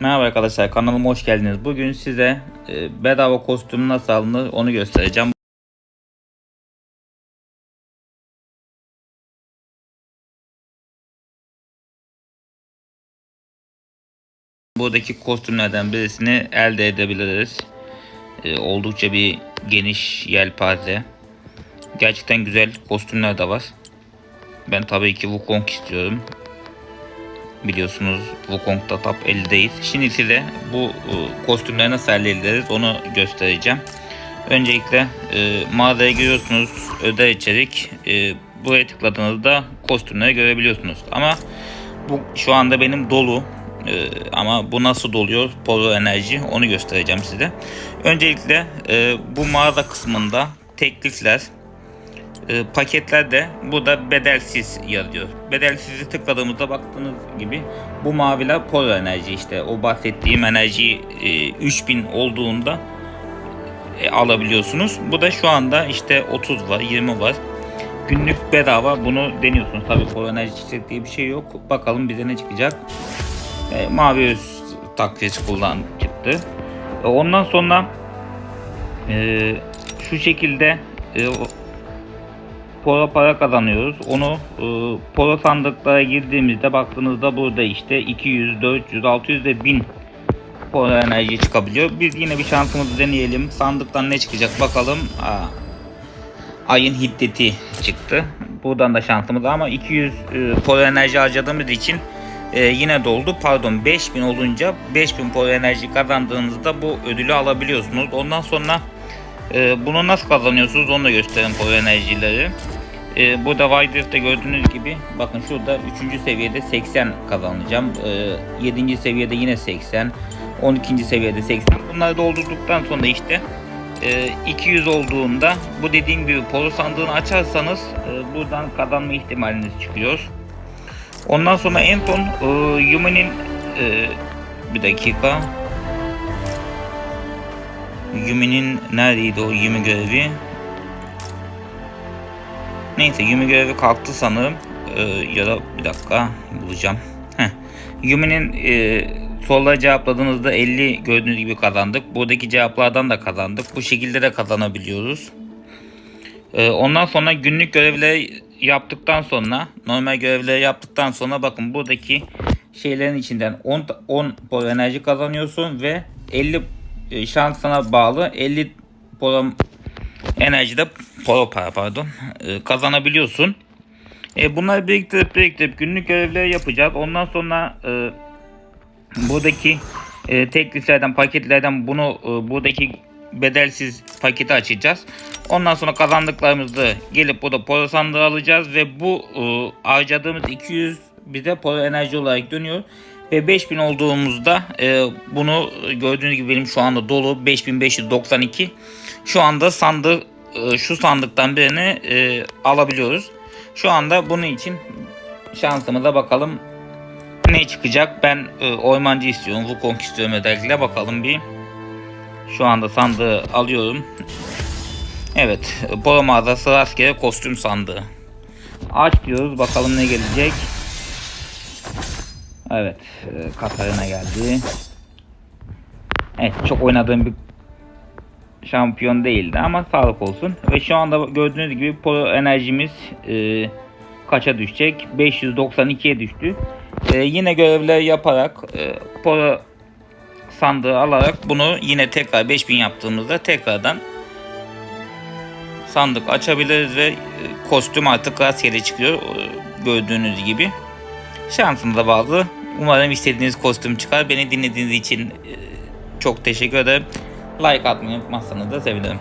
Merhaba arkadaşlar kanalıma hoş geldiniz. Bugün size e, bedava kostüm nasıl alınır onu göstereceğim. Buradaki kostümlerden birisini elde edebiliriz. E, oldukça bir geniş yelpaze. Gerçekten güzel kostümler de var. Ben tabii ki Wukong istiyorum. Biliyorsunuz Wukong'da top 50'deyiz. Şimdi size bu e, kostümleri nasıl elde ederiz onu göstereceğim. Öncelikle e, mağazaya giriyorsunuz. Özel içerik. E, buraya tıkladığınızda kostümleri görebiliyorsunuz. Ama bu şu anda benim dolu. E, ama bu nasıl doluyor? Polo enerji onu göstereceğim size. Öncelikle e, bu mağaza kısmında teklifler, e, paketlerde bu da bedelsiz yazıyor. Bedelsizi tıkladığımızda baktığınız gibi bu maviler polo enerji işte o bahsettiğim enerji e, 3000 olduğunda e, alabiliyorsunuz. Bu da şu anda işte 30 var 20 var. Günlük bedava bunu deniyorsunuz. Tabii polo enerji çiçek diye bir şey yok. Bakalım bize ne çıkacak. E, mavi öz takviyesi kullan çıktı. E, ondan sonra e, şu şekilde e, polo para kazanıyoruz. Onu e, polo sandıklara girdiğimizde baktığınızda burada işte 200, 400, 600 ve 1000 polo enerji çıkabiliyor. Biz yine bir şansımızı deneyelim. Sandıktan ne çıkacak bakalım. Aa, ayın hiddeti çıktı. Buradan da şansımız ama 200 e, polo enerji harcadığımız için e, yine doldu. Pardon 5000 olunca 5000 polo enerji kazandığınızda bu ödülü alabiliyorsunuz. Ondan sonra e, bunu nasıl kazanıyorsunuz onu da gösterin polo enerjileri. E, burada Wider'da gördüğünüz gibi bakın şurada 3. seviyede 80 kazanacağım. E, 7. seviyede yine 80. 12. seviyede 80. Bunları doldurduktan sonra işte e, 200 olduğunda bu dediğim gibi polo sandığını açarsanız e, buradan kazanma ihtimaliniz çıkıyor. Ondan sonra en son e, Yumi'nin e, bir dakika Yumi'nin neredeydi o Yumi görevi? Neyse Yumi görevi kalktı sanırım. E, ya da bir dakika bulacağım. Heh. Yumi'nin e, soruları cevapladığınızda 50 gördüğünüz gibi kazandık. Buradaki cevaplardan da kazandık. Bu şekilde de kazanabiliyoruz. Ee, ondan sonra günlük görevleri yaptıktan sonra normal görevleri yaptıktan sonra bakın buradaki şeylerin içinden 10 ta- 10 polo enerji kazanıyorsun ve 50 e, şansına bağlı 50 polo enerjide polo para pardon e, kazanabiliyorsun. E, bunları biriktirip biriktirip günlük görevleri yapacağız. Ondan sonra e, buradaki e, tekliflerden paketlerden bunu e, buradaki bedelsiz paketi açacağız. Ondan sonra kazandıklarımızı gelip burada polo sandığı alacağız ve bu e, harcadığımız 200 bize polo enerji olarak dönüyor. Ve 5000 olduğumuzda e, bunu gördüğünüz gibi benim şu anda dolu 5592. Şu anda sandık e, şu sandıktan birini e, alabiliyoruz. Şu anda bunun için şansımıza bakalım ne çıkacak. Ben e, oymancı istiyorum. Wukong istiyorum özellikle. Bakalım bir. Şu anda sandığı alıyorum. Evet. Bora mağazası rastgele kostüm sandığı. Aç diyoruz. Bakalım ne gelecek. Evet. E, Katarina geldi. Evet. Çok oynadığım bir şampiyon değildi ama sağlık olsun. Ve şu anda gördüğünüz gibi polo enerjimiz e, kaça düşecek? 592'ye düştü. E, yine görevler yaparak e, polo sandığı alarak bunu yine tekrar 5000 yaptığımızda tekrardan sandık açabiliriz ve e, kostüm artık rastgele çıkıyor e, gördüğünüz gibi. Şansınıza bağlı. Umarım istediğiniz kostüm çıkar. Beni dinlediğiniz için e, çok teşekkür ederim. Like atmayı unutmazsanız da sevinirim.